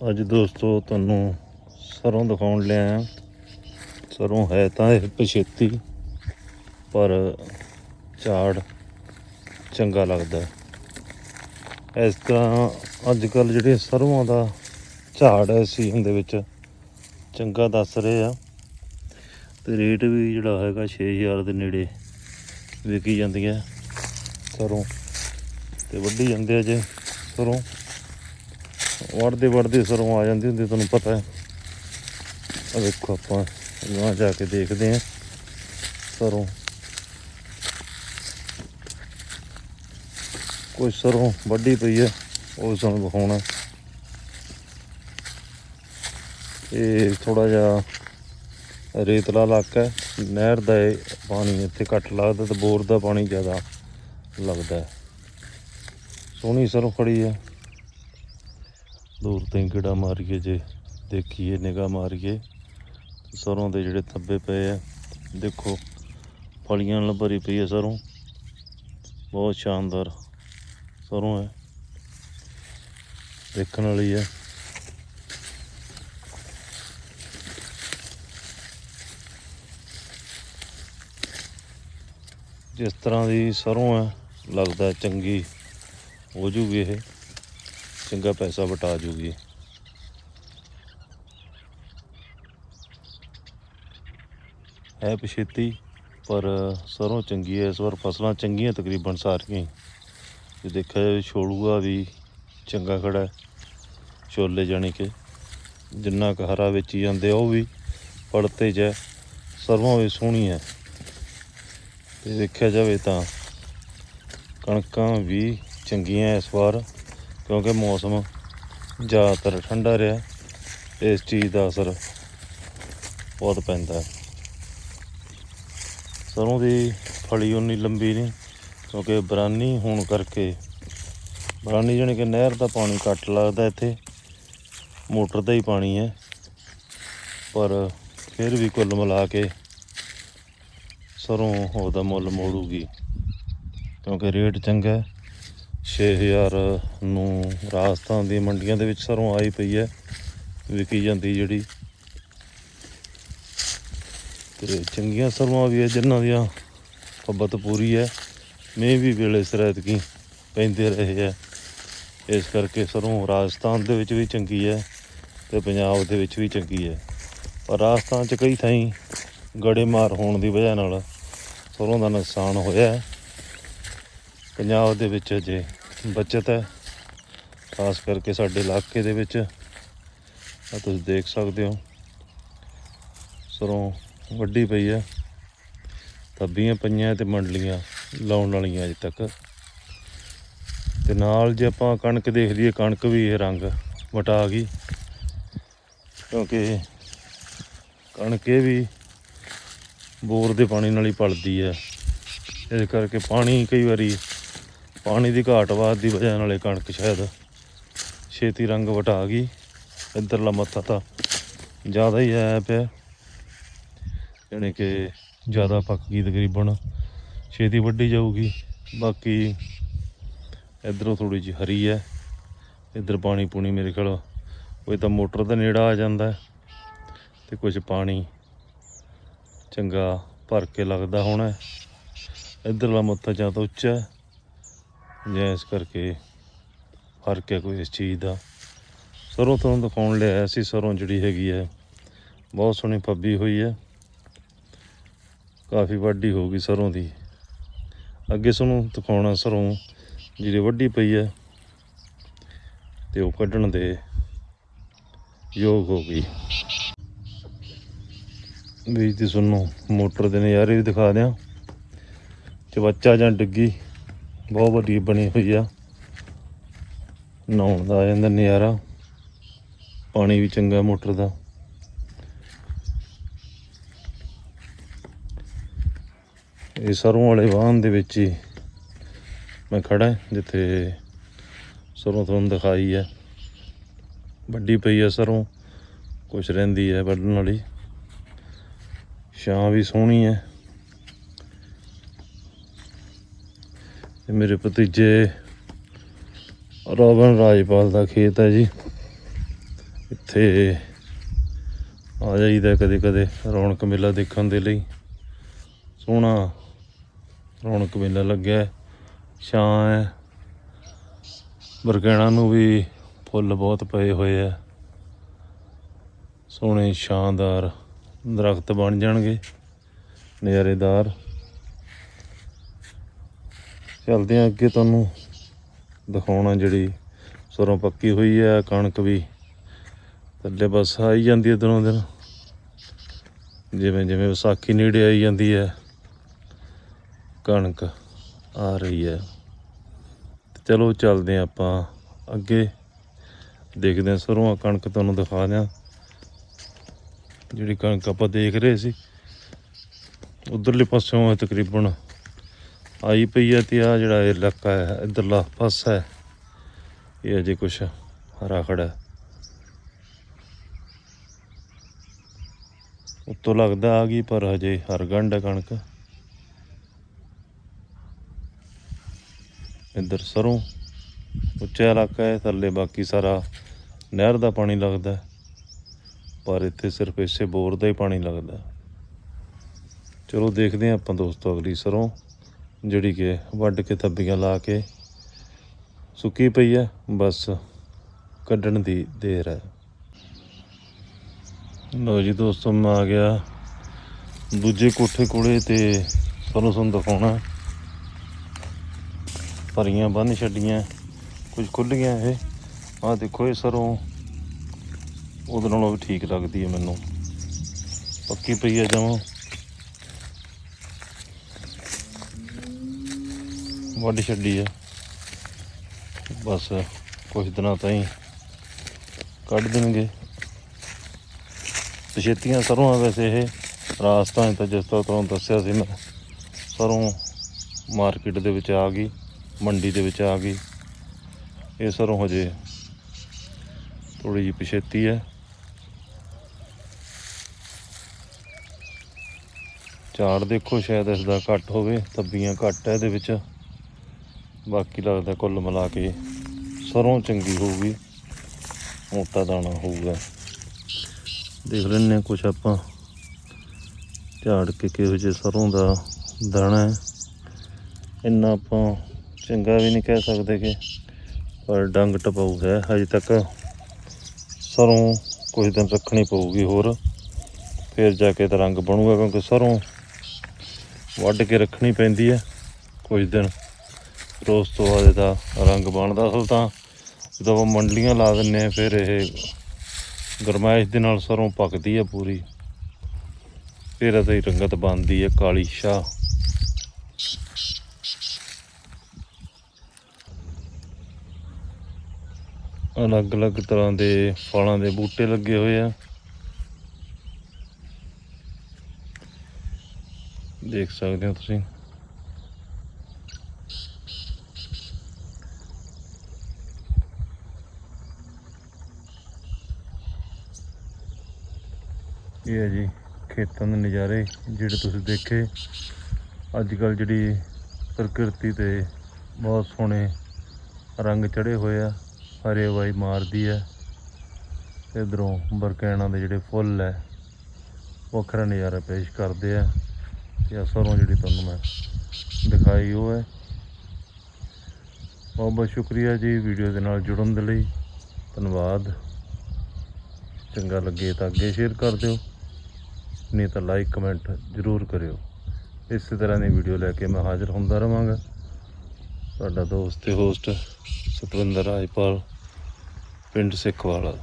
ਅੱਜ ਦੋਸਤੋ ਤੁਹਾਨੂੰ ਸਰੋਂ ਦਿਖਾਉਣ ਲਿਆ ਸਰੋਂ ਹੈ ਤਾਂ ਇਹ ਪਛੇਤੀ, ਪਰ ਝਾੜ ਚੰਗਾ ਲੱਗਦਾ ਇਸ ਤਰ੍ਹਾਂ ਅੱਜ ਕੱਲ ਜਿਹੜੇ ਸਰੋਂ ਦਾ ਝਾੜ ਹੈ ਸੀਜ਼ਨ ਦੇ ਵਿੱਚ, ਚੰਗਾ ਦੱਸ ਰਹੇ ਆ। ਤੇ ਰੇਟ ਵੀ ਜਿਹੜਾ ਹੈਗਾ 6000 ਦੇ ਨੇੜੇ ਵਿਕੀ ਜਾਂਦੀ ਹੈ ਸਰੋਂ। ਤੇ ਵੱਢੀ ਜਾਂਦੇ ਆ ਜੇ ਸਰੋਂ। ਵੜਦੇ ਵੜਦੇ ਸਰੋਂ ਆ ਜਾਂਦੀ ਹੁੰਦੀ, ਤੁਹਾਨੂੰ ਪਤਾ ਹੈ। ਆ ਵੇਖੋ ਆਪਾਂ ਗਾਂ ਜਾ ਕੇ ਦੇਖਦੇ ਹਾਂ। ਸਰੋਂ। ਕੋਈ ਸਰੋਂ ਵੱਡੀ ਪਈ ਹੈ, ਉਹ ਸਾਨੂੰ ਵਿਖਾਉਣਾ ਇਹ ਥੋੜਾ ਜਿਹਾ ਰੇਤਲਾ ਇਲਾਕਾ ਹੈ, ਨਹਿਰ ਦਾ ਇਹ ਪਾਣੀ ਇੱਥੇ ਘੱਟ ਲੱਗਦਾ ਤੇ ਬੋਰ ਦਾ ਪਾਣੀ ਜ਼ਿਆਦਾ ਲੱਗਦਾ ਸੋਹਣੀ ਸਰੋਂ ਖੜੀ ਹੈ। ਦੂਰ ਤੋਂ ਹੀ ਕਿਹੜਾ ਮਾਰੀਏ ਜੇ, ਦੇਖੀਏ, ਨਿਗਾਹ ਮਾਰੀਏ। ਸਰੋਂ ਦੇ ਜਿਹੜੇ ਥੱਬੇ ਪਏ ਆ, ਦੇਖੋ, ਫਲੀਆਂ ਨਾਲ ਭਰੀ ਪਈ ਹੈ ਸਰੋਂ। ਬਹੁਤ ਸ਼ਾਨਦਾਰ ਸਰੋਂ ਹੈ। ਦੇਖਣ ਵਾਲੀ ਹੈ। ਜਿਸ ਤਰ੍ਹਾਂ ਦੀ ਸਰੋਂ ਹੈ, ਲੱਗਦਾ ਚੰਗੀ ਹੋ ਜੂਗੀ ਇਹ। ਚੰਗਾ ਪੈਸਾ ਵਟਾ ਜੂਗੀ। ਹੈ ਪਛੇਤੀ, ਪਰ ਸਰੋਂ ਚੰਗੀ ਹੈ। ਇਸ ਵਾਰ ਫਸਲਾਂ ਚੰਗੀਆਂ ਤਕਰੀਬਨ ਸਾਰੀਆਂ ਹੀ। ਜੇ ਦੇਖਿਆ ਜਾਵੇ ਛੋਲੂਆ ਵੀ ਚੰਗਾ ਖੜਾ ਛੋਲੇ ਜਾਣੀ ਕਿ ਜਿੰਨਾ ਕੁ ਹਰਾ ਵੇਚੀ ਜਾਂਦੇ ਆ, ਉਹ ਵੀ ਪੜਤੇ ਚ ਹੈ। ਸਰੋਂ ਵੀ ਸੋਹਣੀ ਹੈ। ਤੇ ਦੇਖਿਆ ਜਾਵੇ ਤਾਂ ਕਣਕਾਂ ਵੀ ਚੰਗੀਆਂ ਇਸ ਵਾਰ। ਕਿਉਂਕਿ ਮੌਸਮ ਜ਼ਿਆਦਾਤਰ ਠੰਡਾ ਰਿਹਾ, ਇਸ ਚੀਜ਼ ਦਾ ਅਸਰ ਬਹੁਤ ਪੈਂਦਾ ਹੈ। ਸਰੋਂ ਦੀ ਫਲੀ ਉਨੀ ਲੰਬੀ ਨਹੀਂ, ਕਿਉਂਕਿ ਬਰਾਨੀ ਹੋਣ ਕਰਕੇ, ਬਰਾਨੀ ਜਾਣੀ ਕਿ ਨਹਿਰ ਦਾ ਪਾਣੀ ਘੱਟ ਲੱਗਦਾ ਇੱਥੇ, ਮੋਟਰ ਦਾ ਹੀ ਪਾਣੀ ਹੈ, ਪਰ ਫਿਰ ਵੀ ਕੁੱਲ ਮਿਲਾ ਕੇ ਸਰੋਂ ਉਹਦਾ ਮੁੱਲ ਮੋੜੂਗੀ, ਕਿਉਂਕਿ ਰੇਟ ਚੰਗਾ ਹੈ। 6000 ਨੂੰ ਰਾਜਸਥਾਨ ਦੀਆਂ ਮੰਡੀਆਂ ਦੇ ਵਿੱਚ ਸਰੋਂ ਆਈ ਪਈ ਹੈ, ਵਿਕੀ ਜਾਂਦੀ ਜਿਹੜੀ। ਤੇ ਚੰਗੀਆਂ ਸਰੋਂ ਵੀ ਹੈ, ਜਿਨ੍ਹਾਂ ਦੀਆਂ ਫੱਬਤ ਪੂਰੀ ਹੈ। ਮੀਂਹ ਵੀ ਵੇਲੇ ਸਿਰ ਕੀ ਪੈਂਦੇ ਰਹੇ ਹੈ। ਇਸ ਕਰਕੇ ਸਰੋਂ ਰਾਜਸਥਾਨ ਦੇ ਵਿੱਚ ਵੀ ਚੰਗੀ ਹੈ ਤੇ ਪੰਜਾਬ ਦੇ ਵਿੱਚ ਵੀ ਚੰਗੀ ਹੈ। ਪਰ ਰਾਜਸਥਾਨ 'ਚ ਕਈ ਥਾਈਂ ਗੜੇਮਾਰ ਹੋਣ ਦੀ ਵਜ੍ਹਾ ਨਾਲ ਸਰੋਂ ਦਾ ਨੁਕਸਾਨ ਹੋਇਆ ਹੈ। ਪੰਜਾਬ ਦੇ ਵਿੱਚ ਅਜੇ ਬਚਤ ਹੈ, ਖਾਸ ਕਰਕੇ ਸਾਡੇ ਇਲਾਕੇ ਦੇ ਵਿੱਚ। ਆ ਤੁਸੀਂ ਦੇਖ ਸਕਦੇ ਹੋ, ਸਰੋਂ ਵੱਡੀ ਪਈ ਹੈ। ਤੱਬੀਆਂ ਪਈਆਂ ਤੇ ਮੰਡਲੀਆਂ ਲਾਉਣ ਵਾਲੀਆਂ ਅਜੇ ਤੱਕ। ਤੇ ਨਾਲ ਜੇ ਆਪਾਂ ਕਣਕ ਦੇਖ ਲਈਏ, ਕਣਕ ਵੀ ਇਹ ਰੰਗ ਵਟਾ ਗਈ। ਕਿਉਂਕਿ ਕਣਕ ਇਹ ਵੀ ਬੋਰ ਦੇ ਪਾਣੀ ਨਾਲ ਹੀ ਪਲਦੀ ਹੈ। ਇਸ ਕਰਕੇ ਪਾਣੀ ਕਈ ਵਾਰੀ ਪਾਣੀ ਦੀ ਘਾਟ ਵਾਦ ਦੀ ਵਜ੍ਹਾ ਨਾਲ ਇਹ ਕਣਕ ਸ਼ਾਇਦ ਛੇਤੀ ਰੰਗ ਵਟਾ ਗਈ। ਇੱਧਰਲਾ ਮੱਥਾ ਤਾਂ ਜ਼ਿਆਦਾ ਹੀ ਆਇਆ ਪਿਆ। ਯਾਨੀ ਕਿ ਜ਼ਿਆਦਾ ਪੱਕ ਗਈ ਤਕਰੀਬਨ। ਛੇਤੀ ਵੱਢੀ ਜਾਊਗੀ। ਬਾਕੀ ਇਧਰੋਂ ਥੋੜੀ ਜਿਹੀ ਹਰੀ ਹੈ। ਇੱਧਰ ਪਾਣੀ ਪੂਣੀ ਮੇਰੇ ਖਿਆਲ ਕੋਈ ਤਾਂ ਮੋਟਰ ਦਾ ਨੇੜਾ ਆ ਜਾਂਦਾ ਹੈ ਤੇ ਕੁਝ ਪਾਣੀ ਚੰਗਾ ਭਰ ਕੇ ਲੱਗਦਾ ਹੋਣਾ ਹੈ। ਇੱਧਰਲਾ ਮੱਥਾ ਜਾਂ ਤਾਂ ਉੱਚਾ ਜਾਂ ਇਸ ਕਰਕੇ ਫ਼ਰਕ ਹੈ ਕੋਈ ਇਸ ਚੀਜ਼ ਦਾ। ਸਰੋਂ ਤੁਹਾਨੂੰ ਦਿਖਾਉਣ ਲਿਆਇਆ ਸੀ, ਸਰੋਂ ਜਿਹੜੀ ਹੈਗੀ ਹੈ, ਬਹੁਤ ਸੋਹਣੀ ਪੱਬੀ ਹੋਈ ਹੈ। ਕਾਫੀ ਵੱਡੀ ਹੋ ਗਈ ਸਰੋਂ ਦੀ। ਅੱਗੇ ਤੁਹਾਨੂੰ ਦਿਖਾਉਣਾ ਸਰੋਂ ਜਿਹੜੀ ਵੱਡੀ ਪਈ ਹੈ ਤੇ ਉਹ ਕੱਢਣ ਦੇ ਯੋਗ ਹੋ ਗਈ। ਵੀ ਤੇ ਤੁਹਾਨੂੰ ਮੋਟਰ ਦੇ ਨਜ਼ਾਰੇ ਵੀ ਦਿਖਾ ਦਿਆਂ। ਚਵੱਚਾ ਜਾਂ ਡਿੱਗੀ। ਬਹੁਤ ਵੱਡੀ ਬਣੀ ਹੋਈ ਆ। ਨਹਾਉਣ ਦਾ ਆ ਜਾਂਦਾ ਨਜ਼ਾਰਾ। ਪਾਣੀ ਵੀ ਚੰਗਾ ਮੋਟਰ ਦਾ। ਇਹ ਸਰੋਂ ਵਾਲੇ ਵਾਹਨ ਦੇ ਵਿੱਚ ਹੀ ਮੈਂ ਖੜਾ ਜਿੱਥੇ ਸਰੋਂ ਤੁਹਾਨੂੰ ਦਿਖਾਈ ਹੈ ਵੱਡੀ ਪਈ ਹੈ ਸਰੋਂ, ਕੁਛ ਰਹਿੰਦੀ ਹੈ ਵੱਢਣ ਵਾਲੀ। ਛਾਂ ਵੀ ਸੋਹਣੀ ਹੈ ਇਹ ਮੇਰੇ ਭਤੀਜੇ ਰੋਬਨ ਰਾਜਪਾਲ ਦਾ ਖੇਤ ਹੈ ਜੀ। ਇੱਥੇ ਆ ਜਾਈਦਾ ਕਦੇ ਕਦੇ ਰੌਣਕ ਮੇਲਾ ਦੇਖਣ ਦੇ ਲਈ। ਸੋਹਣਾ ਰੌਣਕ ਮੇਲਾ ਲੱਗਿਆ ਛਾਂ ਹੈ। ਬਰਗੈਣਾ ਨੂੰ ਵੀ ਫੁੱਲ ਬਹੁਤ ਪਏ ਹੋਏ ਆ ਸੋਹਣੇ ਸ਼ਾਨਦਾਰ ਦਰਖਤ ਬਣ ਜਾਣਗੇ। ਨਜ਼ਾਰੇਦਾਰ। ਚੱਲਦੇ ਆ ਅੱਗੇ ਤੁਹਾਨੂੰ ਦਿਖਾਉਣਾ ਜਿਹੜੀ ਸਰੋਂ ਪੱਕੀ ਹੋਈ ਹੈ ਕਣਕ ਵੀ। ਥੱਲੇ ਬਸ ਆਈ ਜਾਂਦੀ ਹੈ ਦਿਨੋਂ ਦਿਨ। ਜਿਵੇਂ ਜਿਵੇਂ ਵਿਸਾਖੀ ਨੇੜੇ ਆਈ ਜਾਂਦੀ ਹੈ ਕਣਕ ਆ ਰਹੀ ਹੈ ਚਲੋ ਚੱਲਦੇ ਹਾਂ ਆਪਾਂ ਅੱਗੇ। ਦੇਖਦੇ ਹਾਂ ਸਰੋਂ ਕਣਕ ਤੁਹਾਨੂੰ ਦਿਖਾ ਦਿਆਂ। ਜਿਹੜੀ ਕਣਕ ਆਪਾਂ ਦੇਖ ਰਹੇ ਸੀ, ਉਧਰਲੇ ਪਾਸਿਓਂ ਤਕਰੀਬਨ ਆਈ ਪਈ ਹੈ ਤੇ ਆ ਜਿਹੜਾ ਇਹ ਇਲਾਕਾ ਹੈ, ਇਧਰਲਾ ਪਾਸਾ ਹੈ, ਇਹ ਅਜੇ ਕੁਛ ਹਰਾ ਖੜਾ ਉੱਤੋਂ ਲੱਗਦਾ ਆ ਗਈ, ਪਰ ਹਜੇ ਹਰਗੰਡ ਹੈ ਕਣਕ। ਇੱਧਰ ਸਰੋਂ, ਉੱਚਾ ਇਲਾਕਾ ਹੈ, ਥੱਲੇ ਬਾਕੀ ਸਾਰਾ ਨਹਿਰ ਦਾ ਪਾਣੀ ਲੱਗਦਾ ਪਰ ਇੱਥੇ ਸਿਰਫ ਇਸੇ ਬੋਰ ਦਾ ਹੀ ਪਾਣੀ ਲੱਗਦਾ ਚਲੋ ਦੇਖਦੇ ਹਾਂ ਆਪਾਂ ਦੋਸਤੋ ਅਗਲੀ ਸਰੋਂ। ਜਿਹੜੀ ਕਿ ਵੱਢ ਕੇ ਥੱਬੀਆਂ ਲਾ ਕੇ ਸੁੱਕੀ ਪਈ ਹੈ, ਬਸ ਕੱਢਣ ਦੀ ਦੇਰ ਹੈ। ਲੋ ਜੀ ਦੋਸਤੋ, ਮੈਂ ਆ ਗਿਆ ਦੂਜੇ ਕੋਠੇ ਕੋਲੇ ਤੇ ਤੁਹਾਨੂੰ ਤੁਹਾਨੂੰ ਦਿਖਾਉਣਾ। ਭਰੀਆਂ ਬੰਨ ਛੱਡੀਆਂ, ਕੁਝ ਖੁੱਲ ਗਿਆ ਇਹ। ਆਹ ਦੇਖੋ ਇਹ ਸਰੋਂ, ਉਹਦੇ ਨਾਲੋਂ ਵੀ ਠੀਕ ਲੱਗਦੀ ਹੈ ਮੈਨੂੰ। ਪੱਕੀ ਪਈ ਹੈ ਜਮਾਂ। ਵੱਢ ਛੱਡੀ ਹੈ ਬਸ ਕੁਝ ਦਿਨਾਂ ਤਾਈਂ ਕੱਢ ਦੇਣਗੇ। ਤੇ ਛੇਤੀਆਂ ਸਰੋਂ ਆ ਵੈਸੇ ਇਹ। ਰਾਜਸਥਾਨ ਤਾਂ ਜਿਸ ਤਰ੍ਹਾਂ ਤੁਹਾਨੂੰ ਦੱਸਿਆ ਸੀ ਮੈਂ, ਸਰੋਂ ਮਾਰਕੀਟ ਦੇ ਵਿੱਚ ਆ ਗਈ, ਮੰਡੀ ਦੇ ਵਿੱਚ ਆ ਗਈ। ਇਹ ਸਰੋਂ ਹਜੇ ਥੋੜੀ ਜਿਹੀ ਪਛੇਤੀ ਹੈ। ਝਾੜ ਦੇਖੋ ਸ਼ਾਇਦ ਇਸ ਦਾ ਘੱਟ ਹੋਵੇ, ਤੱਬੀਆਂ ਘੱਟ ਹੈ ਇਹਦੇ ਵਿੱਚ। ਬਾਕੀ ਲੱਗਦਾ ਕੁੱਲ ਮਿਲਾ ਕੇ ਸਰੋਂ ਚੰਗੀ ਹੋਊਗੀ, ਮੋਟਾ ਦਾਣਾ ਹੋਊਗਾ। ਦੇਖ ਲੈਂਦੇ ਹਾਂ ਕੁਛ ਆਪਾਂ ਝਾੜ ਕੇ ਕਿਹੋ ਜਿਹੇ ਸਰੋਂ ਦਾ ਦਾਣਾ ਹੈ। ਇੰਨਾ ਆਪਾਂ ਚੰਗਾ ਵੀ ਨਹੀਂ ਕਹਿ ਸਕਦੇ ਕਿ, ਪਰ ਡੰਗ ਟਪਾਊ ਹੈ। ਹਜੇ ਤੱਕ ਸਰੋਂ ਕੁਝ ਦਿਨ ਰੱਖਣੀ ਪਊਗੀ ਹੋਰ, ਫਿਰ ਜਾ ਕੇ ਤਾਂ ਰੰਗ ਬਣੂਗਾ ਕਿਉਂਕਿ ਸਰੋਂ ਵੱਢ ਕੇ ਰੱਖਣੀ ਪੈਂਦੀ ਹੈ ਕੁਝ ਦਿਨ। ਫਿਰ ਉਸ ਤੋਂ ਬਾਅਦ ਇਹਦਾ ਰੰਗ ਬਣਦਾ ਅਸਲ ਤਾਂ, ਜਦੋਂ ਆਪਾਂ ਮੰਡਲੀਆਂ ਲਾ ਦਿੰਨੇ ਆ ਫਿਰ ਇਹ ਗਰਮਾਇਸ਼ ਦੇ ਨਾਲ ਸਰੋਂ ਪੱਕਦੀ ਹੈ ਪੂਰੀ। ਫਿਰ ਇਹਦੀ ਰੰਗਤ ਬਣਦੀ ਹੈ ਕਾਲੀ ਸ਼ਾਹ। ਅਲੱਗ-ਅਲੱਗ ਤਰ੍ਹਾਂ ਦੇ ਫਲਾਂ ਦੇ ਬੂਟੇ ਲੱਗੇ ਹੋਏ ਆ। ਦੇਖ ਸਕਦੇ ਹੋ ਤੁਸੀਂ। ਇਹ ਹੈ ਜੀ ਖੇਤਾਂ ਦੇ ਨਜ਼ਾਰੇ, ਜਿਹੜੇ ਤੁਸੀਂ ਦੇਖੇ। ਅੱਜ ਕੱਲ ਜਿਹੜੀ ਪ੍ਰਕਿਰਤੀ ਤੇ ਬਹੁਤ ਸੋਹਣੇ ਰੰਗ ਚੜੇ ਹੋਏ ਆ ਹਰੇ ਵਾਈ ਮਾਰਦੀ ਹੈ ਇਧਰੋਂ ਬਰਕੈਣਾ ਦੇ ਜਿਹੜੇ ਫੁੱਲ ਹੈ ਵੱਖਰਾ ਨਜ਼ਾਰਾ ਪੇਸ਼ ਕਰਦੇ ਆ। ਤੇ ਆਹ ਸਰੋਂ ਜਿਹੜੀ ਤੁਹਾਨੂੰ ਮੈਂ ਦਿਖਾਈ ਉਹ ਹੈ। ਬਹੁਤ ਬਹੁਤ ਸ਼ੁਕਰੀਆ ਜੀ ਵੀਡੀਓ ਦੇ ਨਾਲ ਜੁੜਨ ਦੇ ਲਈ। ਧੰਨਵਾਦ। ਚੰਗਾ ਲੱਗੇ ਤਾਂ ਅੱਗੇ ਸ਼ੇਅਰ ਕਰ ਦਿਓ। ਨਹੀਂ ਤਾਂ ਲਾਈਕ ਕਮੈਂਟ ਜ਼ਰੂਰ ਕਰਿਓ। ਇਸੇ ਤਰ੍ਹਾਂ ਦੀ ਵੀਡੀਓ ਲੈ ਕੇ ਮੈਂ ਹਾਜ਼ਰ ਹੁੰਦਾ ਰਵਾਂਗਾ। ਤੁਹਾਡਾ ਦੋਸਤ ਤੇ ਹੋਸਟ ਸਤਵਿੰਦਰ ਰਾਜਪਾਲ, ਪਿੰਡ ਸਿੱਖਵਾਲਾ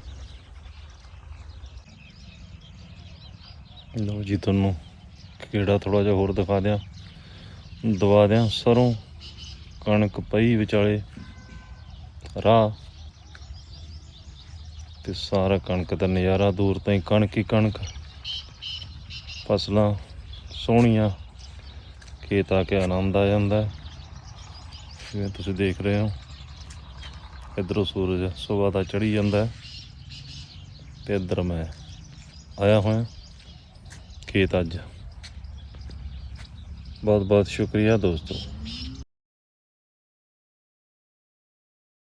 ਲਓ ਜੀ, ਤੁਹਾਨੂੰ ਕਿਹੜਾ ਥੋੜਾ ਜਿਹਾ ਹੋਰ ਦਿਖਾ ਦਿਆਂ। ਦਵਾ ਦਿਆਂ ਸਰੋਂ, ਕਣਕ, ਪਈ ਵਿਚਾਲੇ, ਰਾਹ। ਤੇ ਸਾਰਾ ਕਣਕ ਦਾ ਨਜ਼ਾਰਾ ਦੂਰ ਤਾਈਂ ਕਣਕ ਹੀ ਕਣਕ। ਫਸਲਾਂ ਸੋਹਣੀਆਂ, ਖੇਤ ਆ ਕੇ ਆਨੰਦ ਆ ਜਾਂਦਾ ਜਿਵੇਂ ਤੁਸੀਂ ਦੇਖ ਰਹੇ ਹੋ, ਇਧਰੋਂ ਸੂਰਜ ਸੁਬਾਹ ਦਾ ਚੜੀ ਜਾਂਦਾ ਹੈ ਤੇ ਇੱਧਰ ਮੈਂ ਆਇਆ ਹੋਇਆ ਖੇਤ ਅੱਜ। ਬਹੁਤ ਬਹੁਤ ਸ਼ੁਕਰੀਆ ਦੋਸਤੋ।